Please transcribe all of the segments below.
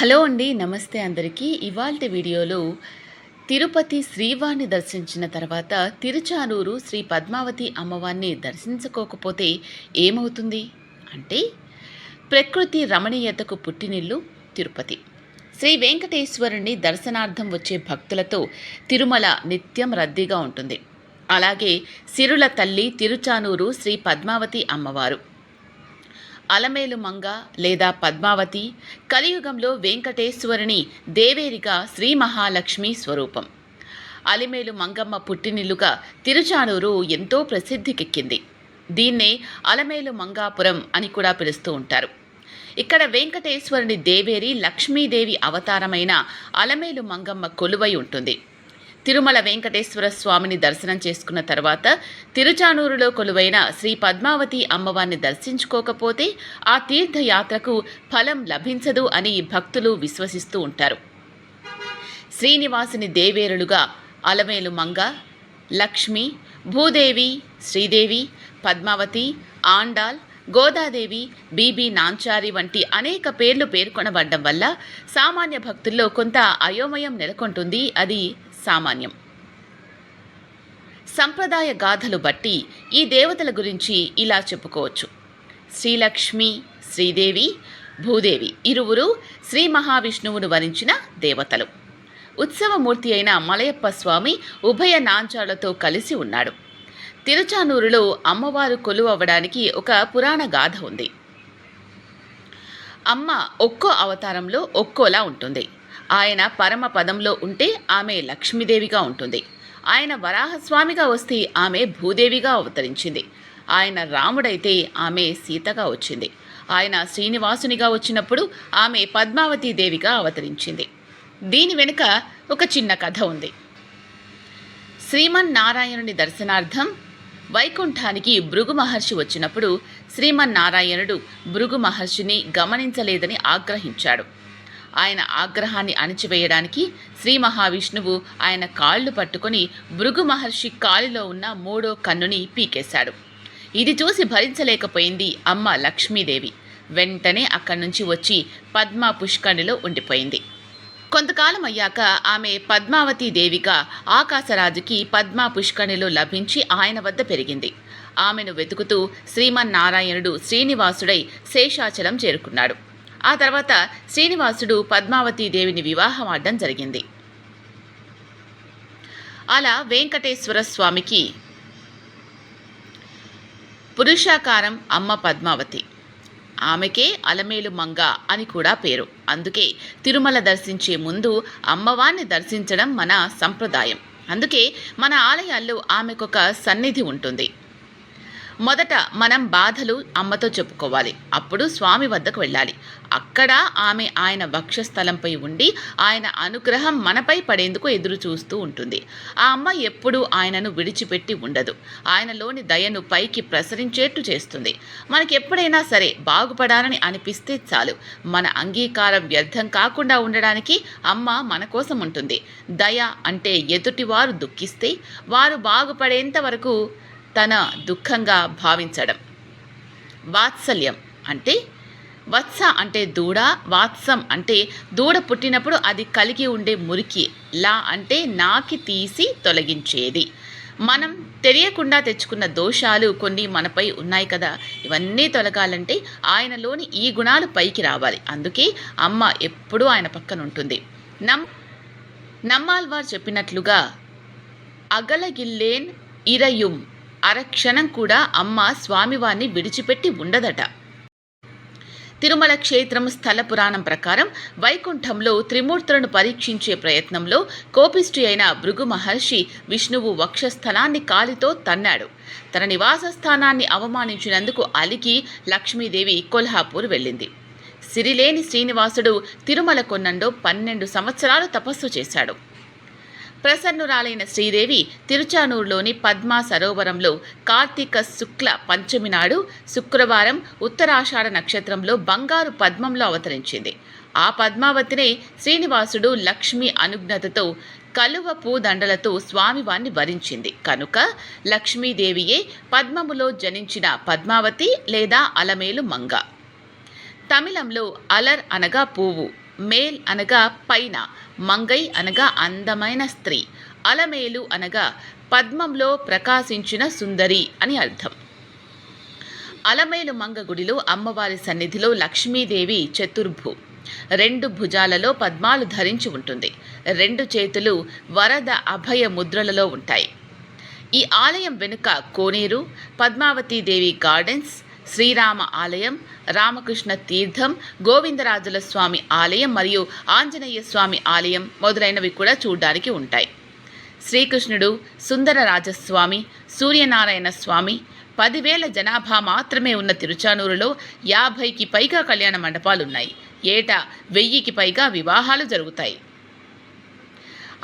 Hello అండి నమస్తే అందరికీ. ఇవాళ వీడియోలో తిరుపతి శ్రీవారిని దర్శించిన తర్వాత తిరుచానూరు శ్రీ పద్మావతి అమ్మవారిని దర్శించుకోకపోతే ఏమవుతుంది? అంటే ప్రకృతి రమణీయతకు పుట్టినిల్లు తిరుపతి. శ్రీ వెంకటేశ్వరుని దర్శనార్థం వచ్చే భక్తులతో తిరుమల నిత్యం రద్దీగా ఉంటుంది. అలాగే సిరుల తల్లి తిరుచానూరు శ్రీ పద్మావతి అమ్మవారు. అలమేలు మంగ లేదా పద్మావతి కలియుగంలో వెంకటేశ్వరుని దేవేరిగా శ్రీ మహాలక్ష్మి స్వరూపం. అలిమేలు మంగమ్మ పుట్టినిల్లుగా తిరుచానూరు ఎంతో ప్రసిద్ధికెక్కింది. దీన్నే అలమేలు మంగాపురం అని కూడా పిలుస్తూ ఉంటారు. ఇక్కడ వెంకటేశ్వరుని దేవేరి లక్ష్మీదేవి అవతారమైన అలమేలు మంగమ్మ కొలువై ఉంటుంది. తిరుమల వెంకటేశ్వర స్వామిని దర్శనం చేసుకున్న తర్వాత తిరుచానూరులో కొలువైన శ్రీ పద్మావతి అమ్మవారిని దర్శించుకోకపోతే ఆ తీర్థయాత్రకు ఫలం లభించదు అని భక్తులు విశ్వసిస్తూ ఉంటారు. శ్రీనివాసుని దేవేరులుగా అలమేలు మంగ లక్ష్మి భూదేవి శ్రీదేవి పద్మావతి ఆండాల్ గోదాదేవి బీబీ నాంచారి వంటి అనేక పేర్లు పేర్కొనబడడం వల్ల సామాన్య భక్తుల్లో కొంత అయోమయం నెలకొంటుంది. అది సామాన్యం. సంప్రదాయ గాథలు బట్టి ఈ దేవతల గురించి ఇలా చెప్పుకోవచ్చు. శ్రీలక్ష్మి శ్రీదేవి భూదేవి ఇరువురు శ్రీ మహావిష్ణువును వరించిన దేవతలు. ఉత్సవమూర్తి అయిన మలయప్ప స్వామి ఉభయ నాంచాలతో కలిసి ఉన్నాడు. తిరుచానూరులో అమ్మవారు కొలువవ్వడానికి ఒక పురాణ గాథ ఉంది. అమ్మ ఒక్కో అవతారంలో ఒక్కోలా ఉంటుంది. ఆయన పరమ పదంలో ఉంటే ఆమె లక్ష్మీదేవిగా ఉంటుంది. ఆయన వరాహస్వామిగా వస్తే ఆమె భూదేవిగా అవతరించింది. ఆయన రాముడైతే ఆమె సీతగా వచ్చింది. ఆయన శ్రీనివాసునిగా వచ్చినప్పుడు ఆమె పద్మావతి దేవిగా అవతరించింది. దీని వెనుక ఒక చిన్న కథ ఉంది. శ్రీమన్నారాయణుని దర్శనార్థం వైకుంఠానికి భృగు మహర్షి వచ్చినప్పుడు శ్రీమన్నారాయణుడు భృగు మహర్షిని గమనించలేదని ఆగ్రహించాడు. ఆయన ఆగ్రహాన్ని అణిచివేయడానికి శ్రీ మహావిష్ణువు ఆయన కాళ్ళు పట్టుకొని భృగు మహర్షి కాలిలో ఉన్న మూడో కన్నుని పీకేశాడు. ఇది చూసి భరించలేకపోయింది అమ్మ లక్ష్మీదేవి. వెంటనే అక్కడి నుంచి వచ్చి పద్మ పుష్కణిలో ఉండిపోయింది. కొంతకాలం అయ్యాక ఆమె పద్మావతి దేవిగా ఆకాశరాజుకి పద్మ పుష్కణిలో లభించి ఆయన వద్ద పెరిగింది. ఆమెను వెతుకుతూ శ్రీమన్నారాయణుడు శ్రీనివాసుడై శేషాచలం చేరుకున్నాడు. ఆ తర్వాత శ్రీనివాసుడు పద్మావతి దేవిని వివాహం ఆడడం జరిగింది. అలా వెంకటేశ్వర స్వామికి పురుషాకారం అమ్మ పద్మావతి. ఆమెకే అలమేలు మంగ అని కూడా పేరు. అందుకే తిరుమల దర్శించే ముందు అమ్మవారిని దర్శించడం మన సంప్రదాయం. అందుకే మన ఆలయాల్లో ఆమెకొక సన్నిధి ఉంటుంది. మొదట మనం బాధలు అమ్మతో చెప్పుకోవాలి. అప్పుడు స్వామి వద్దకు వెళ్ళాలి. అక్కడ ఆమె ఆయన వక్షస్థలంపై ఉండి ఆయన అనుగ్రహం మనపై పడేందుకు ఎదురు చూస్తూ ఉంటుంది. ఆ అమ్మ ఎప్పుడూ ఆయనను విడిచిపెట్టి ఉండదు. ఆయనలోని దయను పైకి ప్రసరించేట్టు చేస్తుంది. మనకి ఎప్పుడైనా సరే బాగుపడాలని అనిపిస్తే చాలు. మన అంగీకారం వ్యర్థం కాకుండా ఉండడానికి అమ్మ మన కోసం ఉంటుంది. దయ అంటే ఎదుటివారు దుఃఖిస్తే వారు బాగుపడేంత వరకు తన దుఃఖంగా భావించడం. వాత్సల్యం అంటే వత్స అంటే దూడ వాత్సం అంటే దూడ పుట్టినప్పుడు అది కలిగి ఉండే మురికి లా అంటే నాకి తీసి తొలగించేది. మనం తెలియకుండా తెచ్చుకున్న దోషాలు కొన్ని మనపై ఉన్నాయి కదా ఇవన్నీ తొలగాలంటే ఆయనలోని ఈ గుణాలు పైకి రావాలి. అందుకే అమ్మ ఎప్పుడూ ఆయన పక్కన ఉంటుంది. నమ్ నమ్మాల్వార్ చెప్పినట్లుగా అగలగిల్లేన్ ఇరయుం అరక్షణం కూడా అమ్మ స్వామివారిని విడిచిపెట్టి ఉండదట. తిరుమల క్షేత్రం స్థల పురాణం ప్రకారం వైకుంఠంలో త్రిమూర్తులను పరీక్షించే ప్రయత్నంలో కోపిష్టి అయిన భృగు మహర్షి విష్ణువు వక్షస్థలాన్ని కాలితో తన్నాడు. తన నివాస స్థానాన్ని అవమానించినందుకు అలికి లక్ష్మీదేవి కొల్హాపూర్ వెళ్ళింది. సిరిలేని శ్రీనివాసుడు తిరుమల కొన్నంలో పన్నెండు సంవత్సరాలు తపస్సు చేశాడు. ప్రసన్నురాలైన శ్రీదేవి తిరుచానూరులోని పద్మా సరోవరంలో కార్తీక శుక్ల పంచమి నాడు శుక్రవారం ఉత్తరాషాఢ నక్షత్రంలో బంగారు పద్మంలో అవతరించింది. ఆ పద్మావతినే శ్రీనివాసుడు లక్ష్మి అనుజ్ఞతతో కలువ పూదండలతో స్వామివారిని వరించింది. కనుక లక్ష్మీదేవియే పద్మములో జనించిన పద్మావతి లేదా అలమేలు మంగ. తమిళంలో అలర్ అనగా పువ్వు. మేల్ అనగా పైన మంగై అనగా అందమైన స్త్రీ అలమేలు అనగా పద్మంలో ప్రకాశించిన సుందరి అని అర్థం. అలమేలు మంగ గుడిలో అమ్మవారి సన్నిధిలో లక్ష్మీదేవి చతుర్భు రెండు భుజాలలో పద్మాలు ధరించి ఉంటుంది. రెండు చేతులు వరద అభయ ముద్రలలో ఉంటాయి. ఈ ఆలయం వెనుక కోనేరు పద్మావతీదేవి గార్డెన్స్ శ్రీరామ ఆలయం రామకృష్ణ తీర్థం గోవిందరాజుల స్వామి ఆలయం మరియు ఆంజనేయ స్వామి ఆలయం మొదలైనవి కూడా చూడడానికి ఉంటాయి. శ్రీకృష్ణుడు సుందరరాజస్వామి సూర్యనారాయణ స్వామి పదివేల జనాభా మాత్రమే ఉన్న తిరుచానూరులో యాభైకి పైగా కళ్యాణ మండపాలున్నాయి. ఏటా వెయ్యికి పైగా వివాహాలు జరుగుతాయి.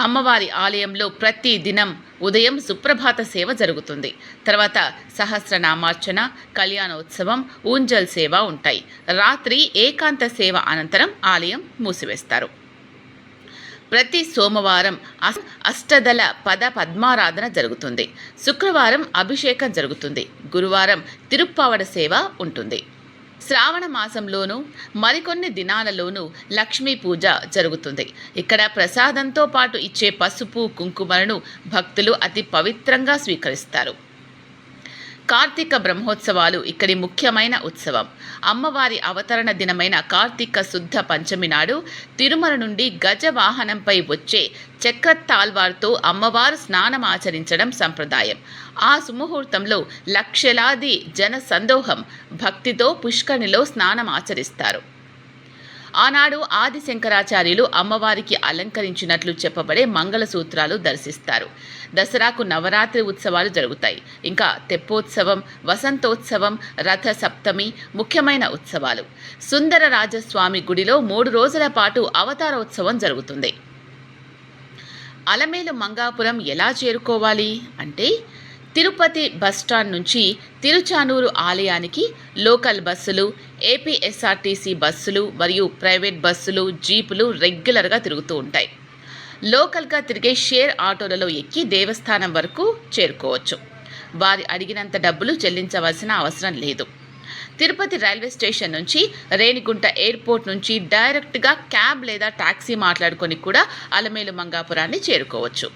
అమ్మవారి ఆలయంలో ప్రతి దినం ఉదయం సుప్రభాత సేవ జరుగుతుంది. తర్వాత సహస్రనామార్చన కళ్యాణోత్సవం ఊంజల్ సేవ ఉంటాయి. రాత్రి ఏకాంత సేవ అనంతరం ఆలయం మూసివేస్తారు. ప్రతి సోమవారం అస్- అష్టదళ పద పద్మారాధన జరుగుతుంది. శుక్రవారం అభిషేకం జరుగుతుంది. గురువారం తిరుప్పావడ సేవ ఉంటుంది. శ్రావణ మాసంలోనూ మరికొన్ని దినాలలోనూ లక్ష్మీ పూజ జరుగుతుంది. ఇక్కడ ప్రసాదంతో పాటు ఇచ్చే పసుపు కుంకుమలను భక్తులు అతి పవిత్రంగా స్వీకరిస్తారు. కార్తీక బ్రహ్మోత్సవాలు ఇక్కడి ముఖ్యమైన ఉత్సవం. అమ్మవారి అవతరణ దినమైన కార్తీక శుద్ధ పంచమి నాడు తిరుమల నుండి గజ వాహనంపై వచ్చే చక్రతాల్వార్తో అమ్మవారు స్నానం ఆచరించడం సంప్రదాయం. ఆ సుముహూర్తంలో లక్షలాది జన సందోహం భక్తితో పుష్కరిణిలో స్నానం ఆచరిస్తారు. ఆనాడు ఆది శంకరాచార్యులు అమ్మవారికి అలంకరించినట్లు చెప్పబడే మంగళసూత్రాలు దర్శిస్తారు. దసరాకు నవరాత్రి ఉత్సవాలు జరుగుతాయి. ఇంకా తెప్పోత్సవం వసంతోత్సవం రథ సప్తమి ముఖ్యమైన ఉత్సవాలు. సుందర రాజస్వామి గుడిలో మూడు రోజుల పాటు అవతారోత్సవం జరుగుతుంది. అలమేలు మంగాపురం ఎలా చేరుకోవాలి? అంటే తిరుపతి బస్టాండ్ నుంచి తిరుచానూరు ఆలయానికి లోకల్ బస్సులు ఏపీఎస్ఆర్టీసీ బస్సులు మరియు ప్రైవేట్ బస్సులు జీపులు రెగ్యులర్గా తిరుగుతూ ఉంటాయి. లోకల్గా తిరిగే షేర్ ఆటోలలో ఎక్కి దేవస్థానం వరకు చేరుకోవచ్చు. వారి అడిగినంత డబ్బులు చెల్లించవలసిన అవసరం లేదు. తిరుపతి రైల్వే స్టేషన్ నుంచి రేణిగుంట ఎయిర్పోర్ట్ నుంచి డైరెక్ట్గా క్యాబ్ లేదా టాక్సీ మాట్లాడుకొని కూడా అలమేలు మంగాపురాన్ని చేరుకోవచ్చు.